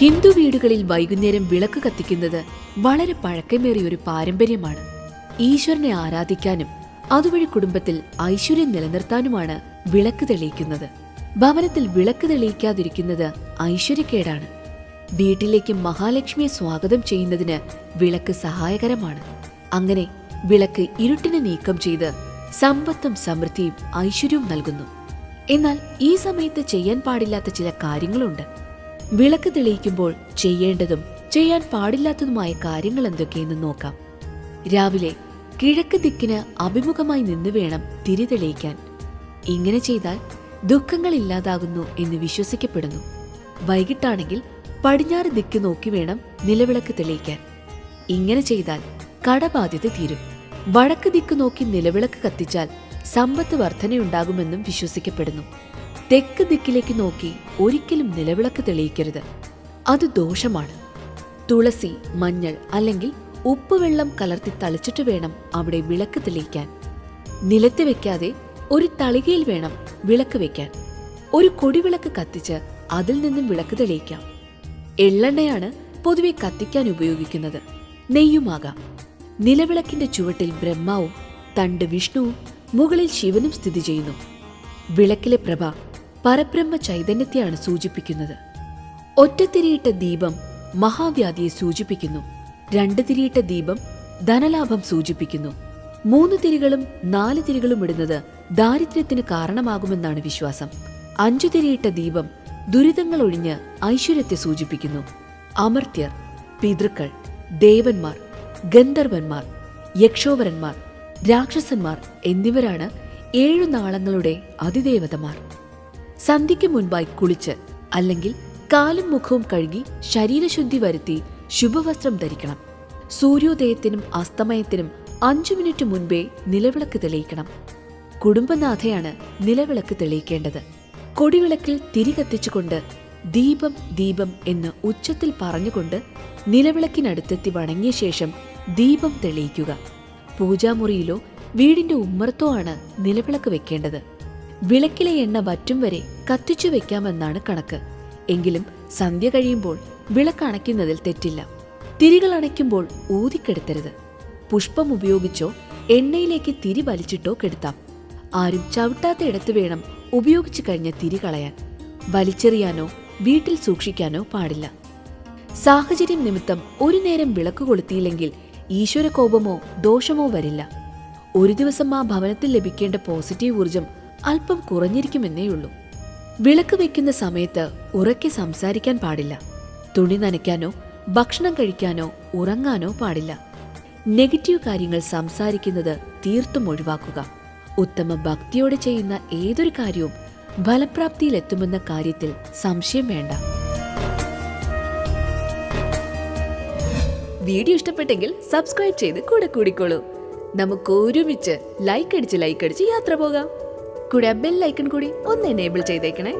ഹിന്ദു വീടുകളിൽ വൈകുന്നേരം വിളക്ക് കത്തിക്കുന്നത് വളരെ പഴക്കമേറിയ ഒരു പാരമ്പര്യമാണ്. ഈശ്വരനെ ആരാധിക്കാനും അതുവഴി കുടുംബത്തിൽ ഐശ്വര്യം നിലനിർത്താനുമാണ് വിളക്ക് തെളിയിക്കുന്നത്. ഭവനത്തിൽ വിളക്ക് തെളിയിക്കാതിരിക്കുന്നത് ഐശ്വര്യക്കേടാണ്. വീട്ടിലേക്ക് മഹാലക്ഷ്മിയെ സ്വാഗതം ചെയ്യുന്നതിന് വിളക്ക് സഹായകരമാണ്. അങ്ങനെ വിളക്ക് ഇരുട്ടിനെ നീക്കം ചെയ്ത് സമ്പത്തും സമൃദ്ധിയും ഐശ്വര്യവും നൽകുന്നു. എന്നാൽ ഈ സമയത്ത് ചെയ്യാൻ പാടില്ലാത്ത ചില കാര്യങ്ങളുണ്ട്. വിളക്ക് തെളിയിക്കുമ്പോൾ ചെയ്യേണ്ടതും ചെയ്യാൻ പാടില്ലാത്തതുമായ കാര്യങ്ങൾ എന്തൊക്കെയെന്ന് നോക്കാം. രാവിലെ കിഴക്ക് ദിക്കിന് അഭിമുഖമായി നിന്ന് വേണം തിരി തെളിയിക്കാൻ. ഇങ്ങനെ ചെയ്താൽ ദുഃഖങ്ങൾ ഇല്ലാതാകുന്നു എന്ന് വിശ്വസിക്കപ്പെടുന്നു. വൈകിട്ടാണെങ്കിൽ പടിഞ്ഞാറ് ദിക്ക് നോക്കി വേണം നിലവിളക്ക് തെളിയിക്കാൻ. ഇങ്ങനെ ചെയ്താൽ കടബാധ്യത തീരും. വടക്ക് ദിക്ക് നോക്കി നിലവിളക്ക് കത്തിച്ചാൽ സമ്പത്ത് വർധനയുണ്ടാകുമെന്നും വിശ്വസിക്കപ്പെടുന്നു. തെക്ക് ദിക്കിലേക്ക് നോക്കി ഒരിക്കലും നിലവിളക്ക് തെളിയിക്കരുത്. അത് ദോഷമാണ്. തുളസി മഞ്ഞൾ അല്ലെങ്കിൽ ഉപ്പുവെള്ളം കലർത്തി തളിച്ചിട്ട് വേണം അവിടെ വിളക്ക് തെളിയിക്കാൻ. നിലത്ത് വെക്കാതെ ഒരു തളികയിൽ വേണം വിളക്ക് വെക്കാൻ. ഒരു കൊടിവിളക്ക് കത്തിച്ച് അതിൽ നിന്നും വിളക്ക് തെളിയിക്കാം. എള്ളെണ്ണയാണ് പൊതുവെ കത്തിക്കാൻ ഉപയോഗിക്കുന്നത്. നെയ്യുമാകാം. നിലവിളക്കിന്റെ ചുവട്ടിൽ ബ്രഹ്മാവും തണ്ട് വിഷ്ണുവും മുകളിൽ ശിവനും സ്ഥിതി ചെയ്യുന്നു. വിളക്കിലെ പ്രഭ പരബ്രഹ്മ ചൈതന്യത്തെയാണ് സൂചിപ്പിക്കുന്നത്. ഒറ്റത്തിരിയിട്ട ദീപം മഹാവ്യാധിയെ സൂചിപ്പിക്കുന്നു. രണ്ട് തിരിയിട്ട ദീപം ധനലാഭം സൂചിപ്പിക്കുന്നു. മൂന്ന് തിരികളും നാല് തിരികളും ഇടുന്നത് ദാരിദ്ര്യത്തിന് കാരണമാകുമെന്നാണ് വിശ്വാസം. അഞ്ചു തിരിയിട്ട ദീപം ദുരിതങ്ങൾ ഒഴിഞ്ഞ് ഐശ്വര്യത്തെ സൂചിപ്പിക്കുന്നു. അമർത്യർ പിതൃക്കൾ ദേവന്മാർ ഗന്ധർവന്മാർ യക്ഷോവരന്മാർ രാക്ഷസന്മാർ എന്നിവരാണ് ഏഴു നാളങ്ങളുടെ അതിദേവതമാർ. സന്ധ്യയ്ക്ക് മുൻപായി കുളിച്ച് അല്ലെങ്കിൽ കാലും മുഖവും കഴുകി ശരീരശുദ്ധി വരുത്തി ശുഭവസ്ത്രം ധരിക്കണം. സൂര്യോദയത്തിനും അസ്തമയത്തിനും അഞ്ചു മിനിറ്റ് മുൻപേ നിലവിളക്ക് തെളിയിക്കണം. കുടുംബനാഥയാണ് നിലവിളക്ക് തെളിയിക്കേണ്ടത്. കൊടിവിളക്കിൽ തിരി കത്തിച്ചുകൊണ്ട് ദീപം ദീപം എന്ന് ഉച്ചത്തിൽ പറഞ്ഞുകൊണ്ട് നിലവിളക്കിനടുത്തെത്തി വണങ്ങിയ ശേഷം ദീപം തെളിയിക്കുക. പൂജാമുറിയിലോ വീടിന്റെ ഉമ്മറത്തോ ആണ് നിലവിളക്ക് വെക്കേണ്ടത്. വിളക്കിലെ എണ്ണ വറ്റും വരെ കത്തിച്ചു വെക്കാമെന്നാണ് കണക്ക്. എങ്കിലും സന്ധ്യ കഴിയുമ്പോൾ വിളക്ക് അണയ്ക്കുന്നതിൽ തെറ്റില്ല. തിരികൾ അണയ്ക്കുമ്പോൾ ഊതിക്കെടുത്തരുത് പുഷ്പം ഉപയോഗിച്ചോ എണ്ണയിലേക്ക് തിരി വലിച്ചിട്ടോ കെടുത്താം. ആരും ചവിട്ടാത്ത ഇടത്ത് വേണം ഉപയോഗിച്ചു കഴിഞ്ഞ തിരി കളയാൻ. വലിച്ചെറിയാനോ വീട്ടിൽ സൂക്ഷിക്കാനോ പാടില്ല. സാഹചര്യം നിമിത്തം ഒരു നേരം വിളക്ക് കൊളുത്തിയില്ലെങ്കിൽ ഈശ്വരകോപമോ ദോഷമോ വരില്ല. ഒരു ദിവസം ആ ഭവനത്തിൽ ലഭിക്കേണ്ട പോസിറ്റീവ് ഊർജം അല്പം കുറഞ്ഞിരിക്കുമെന്നേയുള്ളൂ വിളക്ക് വെക്കുന്ന സമയത്ത് ഉറക്കെ സംസാരിക്കാൻ പാടില്ല. തുണി നനയ്ക്കാനോ ഭക്ഷണം കഴിക്കാനോ ഉറങ്ങാനോ പാടില്ല. നെഗറ്റീവ് കാര്യങ്ങൾ സംസാരിക്കുന്നത് തീർത്തും ഒഴിവാക്കുക. ഉത്തമ ഭക്തിയോടെ ചെയ്യുന്ന ഏതൊരു കാര്യവും ഫലപ്രാപ്തിയിലെത്തുമെന്ന കാര്യത്തിൽ സംശയം വേണ്ട. വീഡിയോ ഇഷ്ടപ്പെട്ടെങ്കിൽ സബ്സ്ക്രൈബ് ചെയ്ത് കൂടെ കൂടിക്കോളൂ. നമുക്ക് ഒരുമിച്ച് ലൈക്ക് അടിച്ച് ലൈക്ക് അടിച്ച് യാത്ര പോകാം. കൂടെ ബെൽ ഐക്കൺ കൂടി ഒന്ന് എനേബിൾ ചെയ്തേക്കണേ.